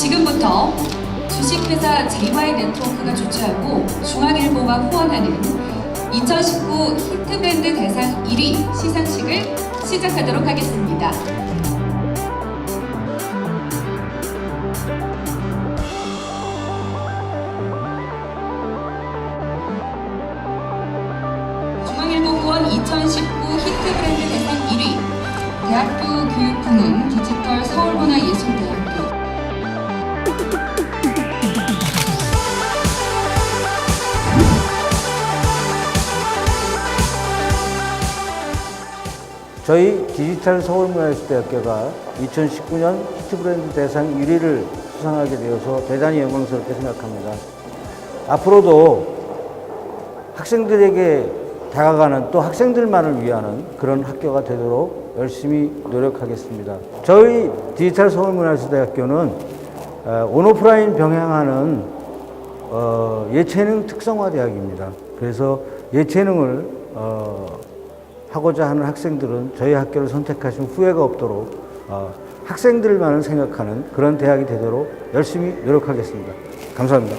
지금부터 주식회사 JY 네트워크가 주최하고 중앙일보가 후원하는 2019 히트밴드 대상 1위 시상식을 시작하도록 하겠습니다. 중앙일보 후원 2019 히트브랜드 대상 1위 대학교 교육부문 디지털 저희 디지털 서울문화예술대학교가 2019년 히트브랜드 대상 1위를 수상하게 되어서 대단히 영광스럽게 생각합니다. 앞으로도 학생들에게 다가가는 또 학생들만을 위한 그런 학교가 되도록 열심히 노력하겠습니다. 저희 디지털 서울문화예술대학교는 어, 온오프라인 병행하는 어, 예체능 특성화 대학입니다. 그래서 예체능을 어, 하고자 하는 학생들은 저희 학교를 선택하시면 후회가 없도록 어, 학생들만을 생각하는 그런 대학이 되도록 열심히 노력하겠습니다. 감사합니다.